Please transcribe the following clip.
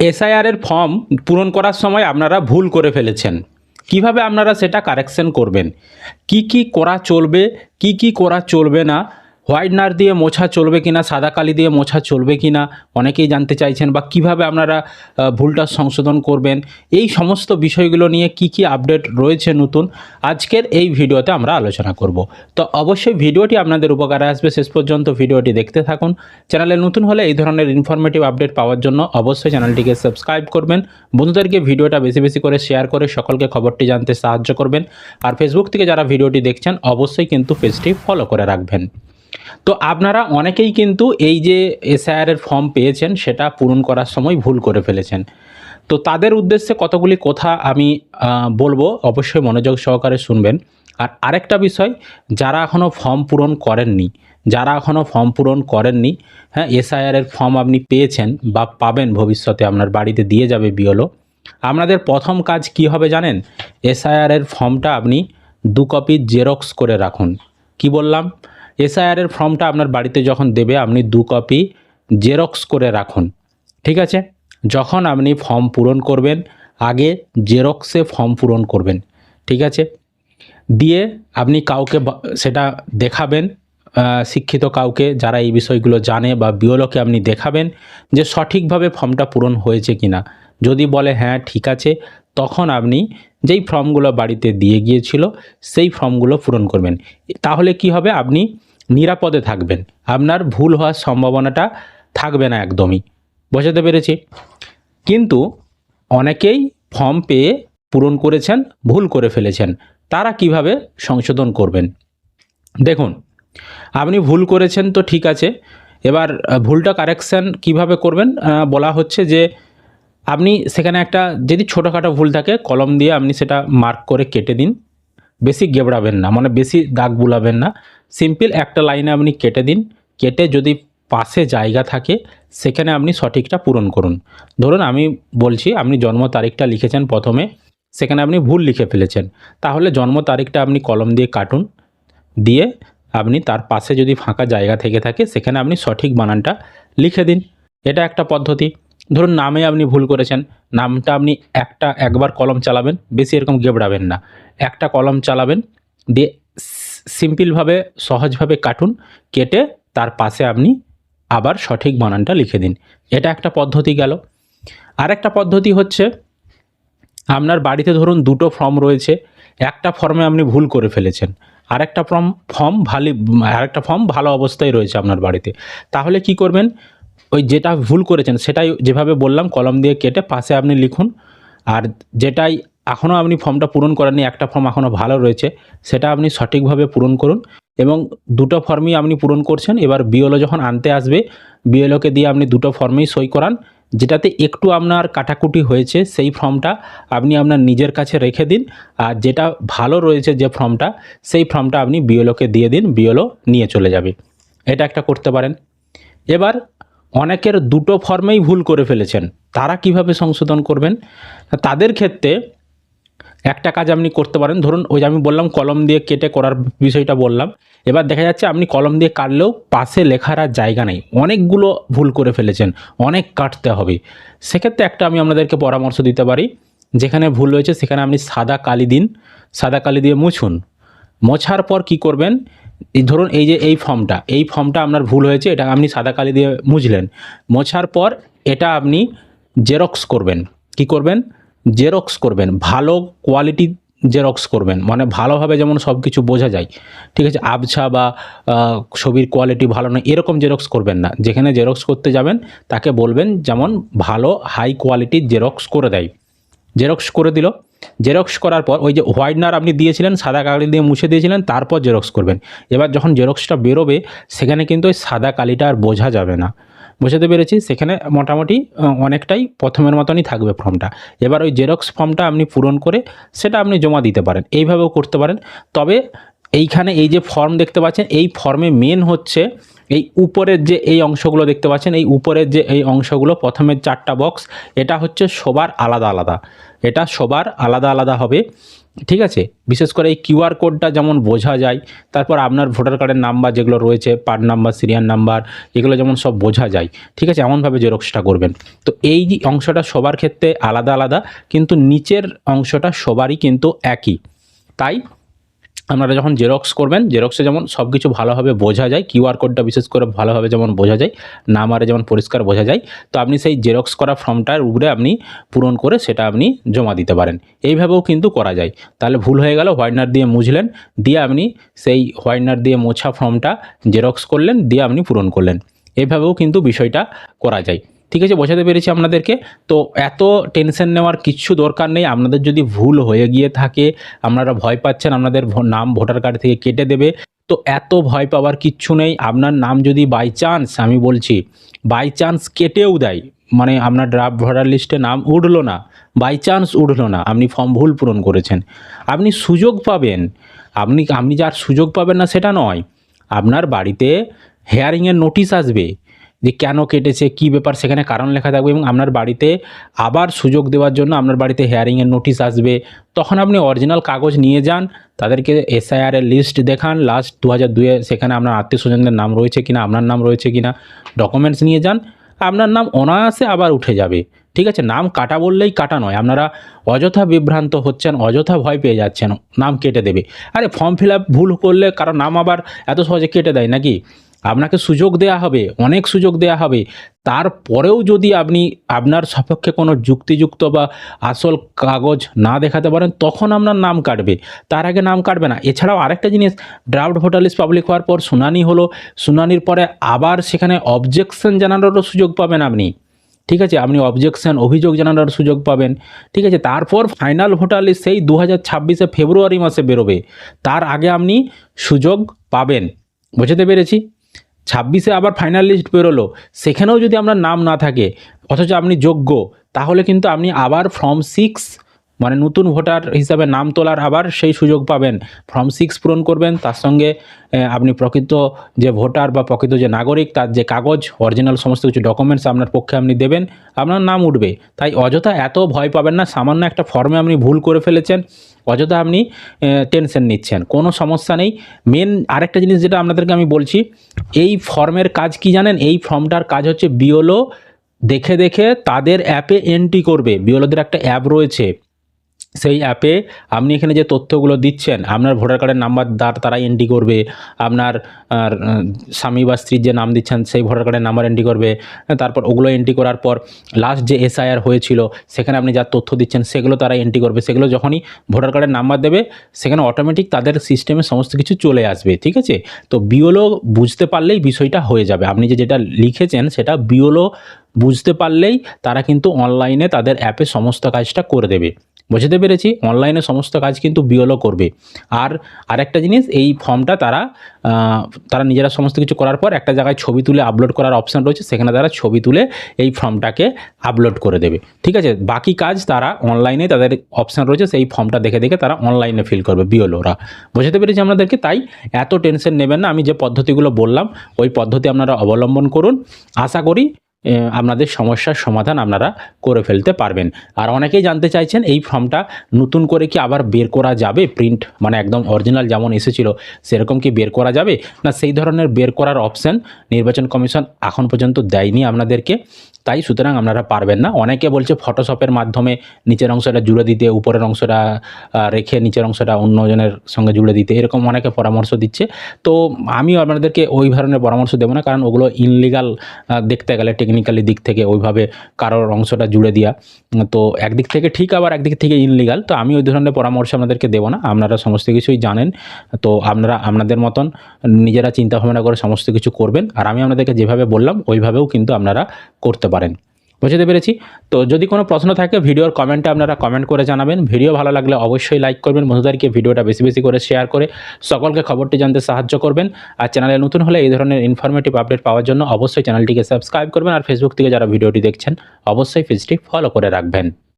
এসআইআরের ফর্ম পূরণ করার সময় আপনারা ভুল করে ফেলেছেন। কীভাবে আপনারা সেটা কারেকশন করবেন? কি কি করা চলবে? কি কি করা চলবে না? হোয়াইটনার দিয়ে মোছা চলবে কিনা, সাদা কালি দিয়ে মোছা চলবে কিনা, অনেকেই জানতে চাইছেন বা কীভাবে আপনারা ভুলটা সংশোধন করবেন, এই সমস্ত বিষয়গুলো নিয়ে কি কি আপডেট রয়েছে নতুন, আজকের এই ভিডিওতে আমরা আলোচনা করব। তো অবশ্যই ভিডিওটি আপনাদের উপকারে আসবে, শেষ পর্যন্ত ভিডিওটি দেখতে থাকুন। চ্যানেলে নতুন হলে এই ধরনের ইনফরমেটিভ আপডেট পাওয়ার জন্য অবশ্যই চ্যানেলটিকে সাবস্ক্রাইব করবেন। বন্ধুদেরকে ভিডিওটা বেশি বেশি করে শেয়ার করে সকলকে খবরটি জানতে সাহায্য করবেন। আর ফেসবুক থেকে যারা ভিডিওটি দেখছেন, অবশ্যই কিন্তু পেজটি ফলো করে রাখবেন। তো আপনারা অনেকেই কিন্তু এই যে এসআইআরের ফর্ম পেয়েছেন, সেটা পূরণ করার সময় ভুল করে ফেলেছেন। তো তাদের উদ্দেশ্যে কতগুলি কথা আমি বলব, অবশ্যই মনোযোগ সহকারে শুনবেন। আর আরেকটা বিষয়, যারা এখনও ফর্ম পূরণ করেননি, যারা এখনও ফর্ম পূরণ করেননি হ্যাঁ এসআইআরের ফর্ম আপনি পেয়েছেন বা পাবেন ভবিষ্যতে, আপনার বাড়িতে দিয়ে যাবে বিওলো আপনাদের প্রথম কাজ কি হবে জানেন? এসআইআরের ফর্মটা আপনি দু কপি জেরক্স করে রাখুন। কি বললাম? এসআইআরের ফর্মটা আপনার বাড়িতে যখন দেবে, আপনি দু কপি জেরক্স করে রাখুন, ঠিক আছে? যখন আপনি ফর্ম পূরণ করবেন, আগে জেরক্সে ফর্ম পূরণ করবেন, ঠিক আছে? দিয়ে আপনি কাউকে সেটা দেখাবেন শিক্ষিত কাউকে যারা এই বিষয়গুলো জানে বা বিওলোকে আপনি দেখাবেন যে সঠিকভাবে ফর্মটা পূরণ হয়েছে কিনা। যদি বলে হ্যাঁ ঠিক আছে, তখন আপনি যেই ফর্মগুলো বাড়িতে দিয়ে গিয়েছিল, সেই ফর্মগুলো পূরণ করবেন। তাহলে কি হবে? আপনি নিরাপদে থাকবেন। আপনার ভুল হওয়ার সম্ভাবনাটা থাকবে না একদমই। বোঝাতে পেরেছি? কিন্তু অনেকেই ফর্ম পেয়ে পূরণ করেছেন, ভুল করে ফেলেছেন। তারা কীভাবে সংশোধন করবেন? দেখুন, আপনি ভুল করেছেন তো ঠিক আছে। এবার ভুলটা কারেকশান কীভাবে করবেন? বলা হচ্ছে যে, আপনি সেখানে একটা যদি ছোটোখাটো ভুল থাকে, কলম দিয়ে আপনি সেটা মার্ক করে কেটে দিন। বেশি গেবড়াবেন না মানে বেশি দাগ বুলাবেন না। সিম্পল একটা লাইনে আপনি কেটে দিন, কেটে যদি পাশে জায়গা থাকে, সেখানে আপনি সঠিকটা পূরণ করুন। ধরুন আমি বলছি, আপনি জন্ম তারিখটা লিখেছেন প্রথমে, সেখানে আপনি ভুল লিখে ফেলেছেন। তাহলে জন্ম তারিখটা আপনি কলম দিয়ে কাটুন, দিয়ে আপনি তার পাশে যদি ফাঁকা জায়গা থেকে থাকে, সেখানে আপনি সঠিক বানানটা লিখে দিন। এটা একটা পদ্ধতি। ধরুন নামে আপনি ভুল করেছেন, নামটা আপনি একটা, একবার কলম চালাবেন, বেশি এরকম গেবড়াবেন না। একটা কলম চালাবেন, দিয়ে সিম্পলভাবে, সহজভাবে কাটুন, কেটে তার পাশে আপনি আবার সঠিক বানানটা লিখে দিন। এটা একটা পদ্ধতি গেল। আরেকটা পদ্ধতি হচ্ছে, আপনার বাড়িতে ধরুন দুটো ফর্ম রয়েছে, একটা ফর্মে আপনি ভুল করে ফেলেছেন, আরেকটা ফর্ম ফর্ম ভালো, আরেকটা ফর্ম ভালো অবস্থায় রয়েছে আপনার বাড়িতে। তাহলে কি করবেন? ওই যেটা ভুল করেছেন সেটাই যেভাবে বললাম, কলম দিয়ে কেটে পাশে আপনি লিখুন। আর যেটাই এখনও আপনি ফর্মটা পূরণ করেননি, একটা ফর্ম এখনও ভালো রয়েছে, সেটা আপনি সঠিকভাবে পূরণ করুন এবং দুটো ফর্মই আপনি পূরণ করছেন। এবার বিএলও যখন আনতে আসবে, বিএলওকে দিয়ে আপনি দুটো ফর্মেই সই করান, যেটাতে একটু আপনার কাটাকুটি হয়েছে, সেই ফর্মটা আপনি আপনার নিজের কাছে রেখে দিন। আর যেটা ভালো রয়েছে যে ফর্মটা, সেই ফর্মটা আপনি বিএলওকে দিয়ে দিন, বিএলও নিয়ে চলে যাবে। এটা একটা করতে পারেন। এবার অনেকের দুটো ফর্মেই ভুল করে ফেলেছেন। তারা কীভাবে সংশোধন করবেন? তাদের ক্ষেত্রে একটা কাজ আপনি করতে পারেন। ধরুন, ওই যে আমি বললাম, কলম দিয়ে কেটে করার বিষয়টা বললাম। এবার দেখা যাচ্ছে, আপনি কলম দিয়ে কাটলেও পাশে লেখার আর জায়গা নেই। অনেকগুলো ভুল করে ফেলেছেন। অনেক কাটতে হবে। সেক্ষেত্রে একটা আমি আপনাদেরকে পরামর্শ দিতে পারি। যেখানে ভুল হয়েছে, সেখানে আপনি সাদা কালি দিন। সাদা কালি দিয়ে মুছুন। মোছার পর কি করবেন? ধরুন এই যে এই ফর্মটা এই ফর্মটা আপনার ভুল হয়েছে, এটা আপনি সাদা কালি দিয়ে মুছলেন। মোছার পর এটা আপনি জেরক্স করবেন। কি করবেন? জেরক্স করবেন। ভালো কোয়ালিটি জেরক্স করবেন। মানে ভালোভাবে যেমন সব কিছু বোঝা যায়। ঠিক আছে? আবছা বা ছবির কোয়ালিটি ভালো নয়, এরকম জেরক্স করবেন না। যেখানে জেরক্স করতে যাবেন, তাকে বলবেন যেমন ভালো, হাই কোয়ালিটির জেরক্স করে দেয়। জেরক্স করে দিল। জেরক্স করার পর ওই যে হোয়াইটনার আপনি দিয়েছিলেন, সাদা কালি দিয়ে মুছে দিয়েছিলেন, তারপর জেরক্স করবেন। এবার যখন জেরক্সটা বেরোবে, সেখানে কিন্তু ওই সাদা কালিটা আর বোঝা যাবে না। বোঝাতে পেরেছি? সেখানে মোটামুটি অনেকটাই প্রথমের মতনই থাকবে ফর্মটা। এবার ওই জেরক্স ফর্মটা আপনি পূরণ করে সেটা আপনি জমা দিতে পারেন। এইভাবেও করতে পারেন। তবে এইখানে এই যে ফর্ম দেখতে পাচ্ছেন, এই ফর্মে মেন হচ্ছে এই উপরের যে এই অংশগুলো দেখতে পাচ্ছেন, এই উপরের যে এই অংশগুলো প্রথমের চারটা বক্স এটা হচ্ছে সবার আলাদা আলাদা। এটা সবার আলাদা আলাদা হবে, ঠিক আছে? বিশেষ করে এই কিউআর কোডটা যেমন বোঝা যায়, তারপর আপনার ভোটার কার্ডের নাম্বার যেগুলো রয়েছে, পার্ট নাম্বার, সিরিয়াল নাম্বার, এগুলো যেমন সব বোঝা যায়, ঠিক আছে? এমনভাবে জেরক্সটা করবেন। তো এই অংশটা সবার ক্ষেত্রে আলাদা আলাদা, কিন্তু নিচের অংশটা সবারই কিন্তু একই। তাই আপনারা যখন জেরক্স করবেন জেরক্সে যেমন সব কিছু ভালোভাবে বোঝা যায় কিউআর কোডটা বিশেষ করে ভালোভাবে যেমন বোঝা যায় নাম আরে যেমন পরিষ্কার বোঝা যায়, তো আপনি সেই জেরক্স করা ফর্মটার উপরে আপনি পূরণ করে সেটা আপনি জমা দিতে পারেন। এইভাবেও কিন্তু করা যায়। তাহলে ভুল হয়ে গেল হোয়াইটনার দিয়ে মুছলেন, দিয়ে আপনি সেই হোয়াইটনার দিয়ে মোছা ফর্মটা জেরক্স করলেন, দিয়ে আপনি পূরণ করলেন। এইভাবেও কিন্তু বিষয়টা করা যায়। ঠিক আছে? বোঝাতে পেরেছি আপনাদেরকে। তো এত টেনশন নেওয়ার কিচ্ছু দরকার নেই। আপনাদের যদি ভুল হয়ে গিয়ে থাকে, আপনারা ভয় পাচ্ছেন, আপনাদের নাম ভোটার কার্ড থেকে কেটে দেবে। তো এত ভয় পাওয়ার কিচ্ছু নেই। আপনার নাম যদি বাই চান্স আমি বলছি বাই চান্স কেটেও দেয়। মানে আপনার ড্রাফট ভোটার লিস্টে নাম উঠল না। বাই চান্স উঠল না। আপনি ফর্ম ভুল পূরণ করেছেন। আপনি সুযোগ পাবেন। আপনি আপনি যার সুযোগ পাবেন না সেটা নয়। আপনার বাড়িতে হেয়ারিংয়ের নোটিশ আসবে। যে কেন কেটেছে, কি ব্যাপার, সেখানে কারণ লেখা থাকবে এবং আপনার বাড়িতে আবার সুযোগ দেওয়ার জন্য আপনার বাড়িতে হেয়ারিংয়ের নোটিশ আসবে। তখন আপনি অরিজিনাল কাগজ নিয়ে যান, তাদেরকে এসআইআর এর লিস্ট দেখান লাস্ট দু হাজার দুয়ে সেখানে আপনার আত্মীয় স্বজনদের নাম রয়েছে কিনা, আপনার নাম রয়েছে কিনা ডকুমেন্টস নিয়ে যান, আপনার নাম অনায়াসে আবার উঠে যাবে। ঠিক আছে? নাম কাটা বললেই কাটা নয়, আপনারা অযথা বিভ্রান্ত হচ্ছেন, অযথা ভয় পেয়ে যাচ্ছেন, নাম কেটে দেবে। আরে ফর্ম ফিল ভুল করলে কারণ নাম আবার এত সহজে কেটে দেয় নাকি? আপনাকে সুযোগ দেয়া হবে, অনেক সুযোগ দেয়া হবে। তারপরেও যদি আপনি আপনার সপক্ষে কোনো যুক্তিযুক্ত বা আসল কাগজ না দেখাতে পারেন, তখন আপনার নাম কাটবে। তার আগে নাম কাটবে না। এছাড়াও আরেকটা জিনিস, ড্রাফট ভোটার লিস্ট পাবলিক হওয়ার পর শুনানি হলো, শুনানির পরে আবার সেখানে অবজেকশন জানানোরও সুযোগ পাবেন আপনি। ঠিক আছে? আপনি অবজেকশন অভিযোগ জানানোর সুযোগ পাবেন। ঠিক আছে? তারপর ফাইনাল ভোটার লিস্ট সেই দু হাজার ফেব্রুয়ারি মাসে বেরোবে। তার আগে আপনি সুযোগ পাবেন। বুঝতে পেরেছি? ছাব্বিশে আবার ফাইনাল লিস্ট বেরোলো। সেখানেও যদি আপনার নাম না থাকে, অথচ আপনি যোগ্য, তাহলে কিন্তু আপনি আবার ফর্ম সিক্স মানে নতুন ভোটার হিসাবে নাম তোলার আবার সেই সুযোগ পাবেন। ফর্ম সিক্স পূরণ করবেন, তার সঙ্গে আপনি প্রকৃত যে ভোটার বা প্রকৃত যে নাগরিক, তার যে কাগজ অরিজিনাল সমস্ত কিছু ডকুমেন্টস আপনার পক্ষে আপনি দেবেন, আপনার নাম উঠবে। তাই অযথা এত ভয় পাবেন না, সামান্য একটা ফর্মে আপনি ভুল করে ফেলেছেন, অযথা আপনি টেনশন নিচ্ছেন, কোনো সমস্যা নেই। মেন আরেকটা জিনিস যেটা আপনাদেরকে আমি বলছি, এই ফর্মের কাজ কি জানেন? এই ফর্মটার কাজ হচ্ছে বিওলো দেখে দেখে তাদের অ্যাপে এন্ট্রি করবে। বিওলোদের একটা অ্যাপ রয়েছে। সেই অ্যাপে আপনি এখানে যে তথ্যগুলো দিচ্ছেন, আপনার ভোটার কার্ডের নাম্বার দ্বার তারা এন্ট্রি করবে, আপনার স্বামী বা স্ত্রীর যে নাম দিচ্ছেন, সেই ভোটার কার্ডের নাম্বার এন্ট্রি করবে, তারপর ওগুলো এন্ট্রি করার পর লাস্ট যে এসআইআর হয়েছিল, সেখানে আপনি যা তথ্য দিচ্ছেন, সেগুলো তারা এন্ট্রি করবে, সেগুলো যখনই ভোটার কার্ডের নাম্বার দেবে, সেখানে অটোমেটিক তাদের সিস্টেমে সমস্ত কিছু চলে আসবে, ঠিক আছে? তো বিওলো বুঝতে পারলেই বিষয়টা হয়ে যাবে। আপনি যে যেটা লিখেছেন, সেটা বিওলো বুঝতে পারলেই তারা কিন্তু অনলাইনে তাদের অ্যাপে সমস্ত কাজটা করে দেবে। বুঝতে পেরেছি? অনলাইনে সমস্ত কাজ কিন্তু বিওলো করবে। আর আরেকটা জিনিস, এই ফর্মটা তারা তারা নিজেরা সমস্ত কিছু করার পর একটা জায়গায় ছবি তুলে আপলোড করার অপশান রয়েছে, সেখানে তারা ছবি তুলে এই ফর্মটাকে আপলোড করে দেবে। ঠিক আছে? বাকি কাজ তারা অনলাইনে তাদের অপশান রয়েছে, সেই ফর্মটা দেখে দেখে তারা অনলাইনে ফিল করবে বিওলোরা বুঝতে পেরেছি আপনাদেরকে? তাই এত টেনশন নেবেন না। আমি যে পদ্ধতিগুলো বললাম, ওই পদ্ধতি আপনারা অবলম্বন করুন। আশা করি আপনাদের সমস্যার সমাধান আপনারা করে ফেলতে পারবেন। আর অনেকেই জানতে চাইছেন এই ফর্মটা নতুন করে কি আবার বের করা যাবে? প্রিন্ট মানে একদম অরিজিনাল যেমন এসেছিল, সেরকম কি বের করা যাবে? না, সেই ধরনের বের করার অপশান নির্বাচন কমিশন এখন পর্যন্ত দেয়নি আপনাদেরকে। তাই সুতরাং আপনারা পারবেন না। অনেকে বলছে ফটোশপের মাধ্যমে নিচের অংশটা জুড়ে দিতে, উপরের অংশটা রেখে নিচের অংশটা অন্যজনের সঙ্গে জুড়ে দিতে, এরকম অনেকে পরামর্শ দিচ্ছে। তো আমি আপনাদেরকে ওই ধরনের পরামর্শ দেবো না, কারণ ওগুলো ইনলিগাল দেখতে গেলে টেকনিক্যালি দিক থেকে ওইভাবে কারোর অংশটা জুড়ে দেওয়া তো একদিক থেকে ঠিক, আবার একদিক থেকে ইনলিগাল তো আমি ওই ধরনের পরামর্শ আপনাদেরকে দেবো না, আপনারা সমস্ত কিছুই জানেন। তো আপনারা, আপনাদের মতন নিজেরা চিন্তা ভাবনা করে সমস্ত কিছু করবেন। আর আমি আপনাদেরকে যেভাবে বললাম, ওইভাবেও কিন্তু আপনারা করতে পারেন। বুঝতে পেরেছি? তো যদি কোনো প্রশ্ন থাকে, ভিডিওর কমেন্টে আপনারা কমেন্ট করে জানাবেন। ভিডিও ভালো লাগলে অবশ্যই লাইক করবেন। বন্ধুদেরকে ভিডিওটা বেশি বেশি করে শেয়ার করে সকলকে খবরটি জানতে সাহায্য করবেন। আর চ্যানেলে নতুন হলে এই ধরনের ইনফরমেটিভ আপডেট পাওয়ার জন্য অবশ্যই চ্যানেলটিকে সাবস্ক্রাইব করবেন। আর ফেসবুক থেকে যারা ভিডিওটি দেখছেন, অবশ্যই পেজটি ফলো করে রাখবেন।